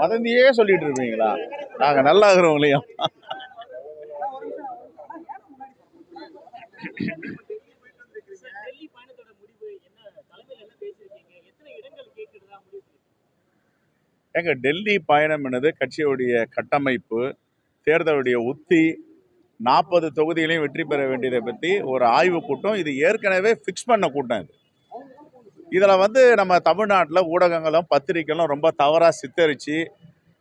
வதந்தியே சொல்லிட்டு இருப்பீங்களா? நாங்க நல்லா இருக்கிறவங்களையும் டெல்லி எங்க டெல்லி பயணம் என்னது? கட்சியுடைய கட்டமைப்பு தேர்தலுடைய உத்தி நாற்பது தொகுதிகளையும் வெற்றி பெற வேண்டியதை பற்றி ஒரு ஆய்வு கூட்டம் இது ஏற்கனவே ஃபிக்ஸ் பண்ண கூட்டம் இது. இதில் வந்து நம்ம தமிழ்நாட்டில் ஊடகங்களும் பத்திரிக்கைகளும் ரொம்ப தவறாக சித்தரித்து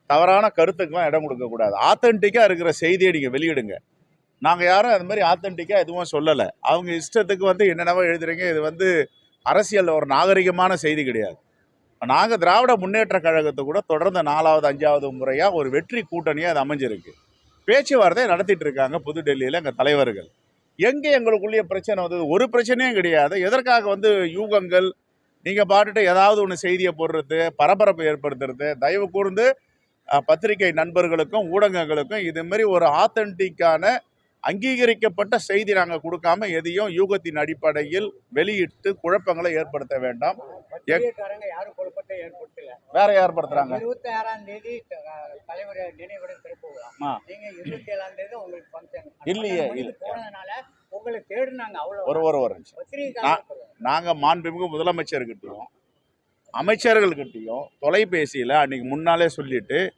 தவறான கருத்துக்கெல்லாம் இடம் கொடுக்கக்கூடாது ஆத்தென்டிக்காக இருக்கிற செய்தியை நீங்கள் வெளியிடுங்க. நாங்கள் யாரும் அது மாதிரி ஆத்தென்டிக்காக எதுவும் சொல்லலை. அவங்க இஷ்டத்துக்கு வந்து என்னென்னவோ எழுதுறீங்க. இது வந்து அரசியலில் ஒரு நாகரிகமான செய்தி கிடையாது. நாங்கள் திராவிட முன்னேற்ற கழகத்தை கூட தொடர்ந்து நாலாவது அஞ்சாவது முறையாக ஒரு வெற்றி கூட்டணியாக அது அமைஞ்சிருக்கு. பேச்சுவார்த்தை நடத்திட்டு இருக்காங்க புதுடெல்லியில் எங்கள் தலைவர்கள். எங்கே எங்களுக்குள்ளேயே பிரச்சனை வந்தது? ஒரு பிரச்சனையும் கிடையாது. எதற்காக வந்து யூகங்கள் நீங்கள் பாட்டுட்டு ஏதாவது ஒன்று செய்தியை போடுறது பரபரப்பு ஏற்படுத்துறது தயவு கூர்ந்து பத்திரிகை நண்பர்களுக்கும் ஊடகங்களுக்கும் இது மாதிரி ஒரு ஆத்தென்டிக்கான அங்கீகரிக்கப்பட்ட செய்தி நாங்கள் கொடுக்காம எதையும் யூகத்தின் அடிப்படையில் வெளியிட்டு குழப்பங்களை ஏற்படுத்த வேண்டாம். வேற யார் படுத்துறாங்க இருபத்தி ஆறாம் தேதி தலைவர் நினைவிடம் உங்களுக்கு இல்லையே, இல்ல. போனதுனால உங்களை தேடுனாங்க ஒரு ஒரு ஒரு நிமிஷம். நாங்கள் மாண்புமிகு முதலமைச்சர்கிட்டையும் அமைச்சர்கள்கிட்டையும் தொலைபேசியில் அன்னைக்கு முன்னாலே சொல்லிவிட்டு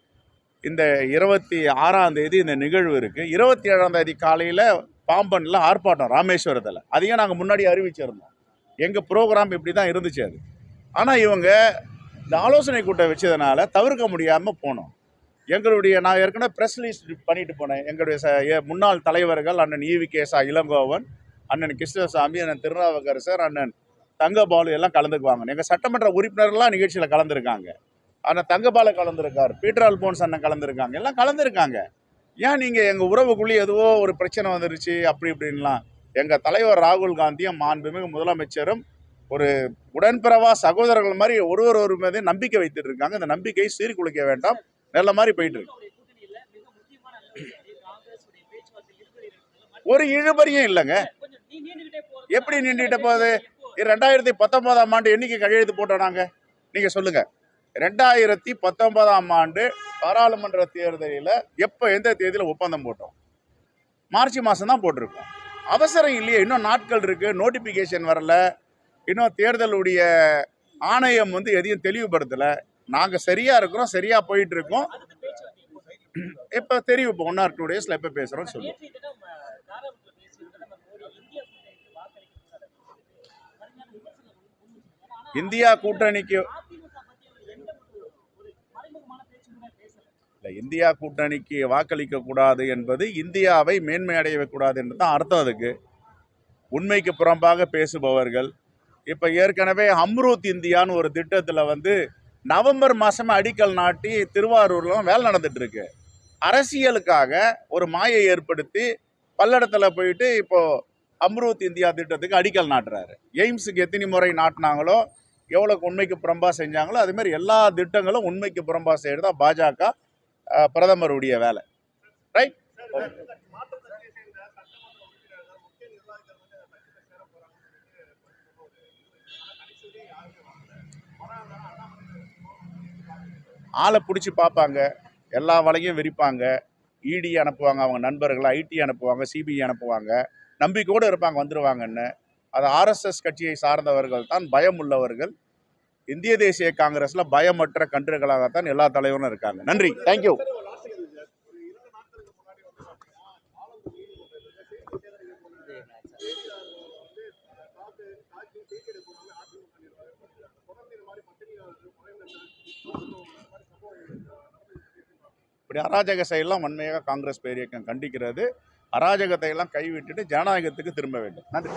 இந்த இருபத்தி ஆறாம் தேதி இந்த நிகழ்வு இருக்குது இருபத்தி ஏழாம் தேதி காலையில் பாம்பனில் ஆர்ப்பாட்டம் ராமேஸ்வரத்தில். அதையும் நாங்கள் முன்னாடி அறிவிச்சிருந்தோம். எங்கள் ப்ரோக்ராம் இப்படி தான் இருந்துச்சு அது. ஆனால் இவங்க இந்த ஆலோசனை கூட்டம் வச்சதுனால தவிர்க்க முடியாமல் போனோம். எங்களுடைய நான் ஏற்கனவே ப்ரெஸ் ரிலீஸ் பண்ணிட்டு போனேன். எங்களுடைய ச- முன்னாள் தலைவர்கள் அண்ணன் ஈவி கேசா இளங்கோவன் அண்ணன் கிருஷ்ணசாமி அண்ணன் திருநாவுக்கரசர் அண்ணன் தங்கபாலு எல்லாம் கலந்துக்குவாங்க. எங்கள் சட்டமன்ற உறுப்பினர்லாம் நிகழ்ச்சியில் கலந்துருக்காங்க. அண்ணன் தங்கபாலு கலந்துருக்கார் பீட்டர் அல்போன்ஸ் அண்ணன் கலந்துருக்காங்க எல்லாம் கலந்துருக்காங்க. ஏன் நீங்கள் எங்கள் உறவுக்குள்ளேயே எதுவோ ஒரு பிரச்சனை வந்துருச்சு அப்படி இப்படின்லாம். எங்கள் தலைவர் ராகுல் காந்தியும் மாண்புமிகு முதலமைச்சரும் ஒரு உடன்பிறவா சகோதரர்கள் மாதிரி ஒருவர் ஒரு மீது நம்பிக்கை வைத்துட்டு இருக்காங்க. இந்த நம்பிக்கையை சீர்குலைக்க வேண்டாம். நல்ல மாதிரி போயிட்டு இருக்கு. ஒரு இழுபறியும் இல்லைங்க. எப்படி நின்றுட்டு போகுது ரெண்டாயிரத்தி பத்தொன்பதாம் ஆண்டு என்னைக்கு கையெழுத்து போட்டோம் நாங்கள் நீங்கள் சொல்லுங்கள் ரெண்டாயிரத்தி பத்தொன்பதாம் ஆண்டு பாராளுமன்ற தேர்தலில் எப்போ எந்த தேதியில் ஒப்பந்தம் போட்டோம்? மார்ச் மாதம் தான் போட்டிருக்கோம். அவசரம் இல்லையே இன்னும் நாட்கள் இருக்குது நோட்டிஃபிகேஷன் வரல. இன்னும் தேர்தலுடைய ஆணையம் வந்து எதையும் தெளிவுபடுத்தலை. நாங்கள் சரியாக இருக்கிறோம் சரியாக போயிட்டுருக்கோம் இப்போ தெரியும் இப்போ ஒன் ஆர் டூ டேஸில் எப்போ பேசுகிறோம்னு சொல்லுவோம். இந்தியா கூட்டணிக்கு இல்லை இந்தியா கூட்டணிக்கு வாக்களிக்க கூடாது என்பது இந்தியாவை மேன்மை அடையக்கூடாது என்று தான் அர்த்தம் அதுக்கு. உண்மைக்கு புறம்பாக பேசுபவர்கள். இப்போ ஏற்கனவே அம்ரூத் இந்தியான்னு ஒரு திட்டத்தில் வந்து நவம்பர் மாதம் அடிக்கல் நாட்டி திருவாரூர்லாம் வேலை நடந்துட்டு இருக்கு அரசியலுக்காக ஒரு மாயை ஏற்படுத்தி பல்லடத்தில் போயிட்டு இப்போ அம்ருத் இந்தியா திட்டத்துக்கு அடிக்கல் நாட்டுறாரு. எய்ம்ஸுக்கு எத்தனை முறை நாட்டினாங்களோ எவ்வளோக்கு உண்மைக்கு புறம்பா செஞ்சாங்களோ அதுமாரி எல்லா திட்டங்களும் உண்மைக்கு புறம்பா செய்கிறது தான் பாஜக பிரதமருடைய வேலை. ரைட் ஆளை பிடிச்சி பார்ப்பாங்க. எல்லா வலையும் விரிப்பாங்க. இடி அனுப்புவாங்க அவங்க நண்பர்கள் ஐடி அனுப்புவாங்க சிபிஐ அனுப்புவாங்க. நம்பிக்கையோடு இருப்பாங்க வந்துருவாங்கன்னு. அது ஆர்எஸ்எஸ் கட்சியை சார்ந்தவர்கள் தான் பயம் உள்ளவர்கள். இந்திய தேசிய காங்கிரஸில் பயமற்ற கன்றுகளாகத்தான் எல்லா தலைவரும் இருக்காங்க. நன்றி. தேங்க்யூ இப்படி அராஜக செயலாம் வன்மையாக காங்கிரஸ் பேரியக்கம் கண்டிக்கிறது. அராஜகத்தை எல்லாம் கைவிட்டுட்டு ஜனநாயகத்துக்கு திரும்ப வேண்டும். நன்றி.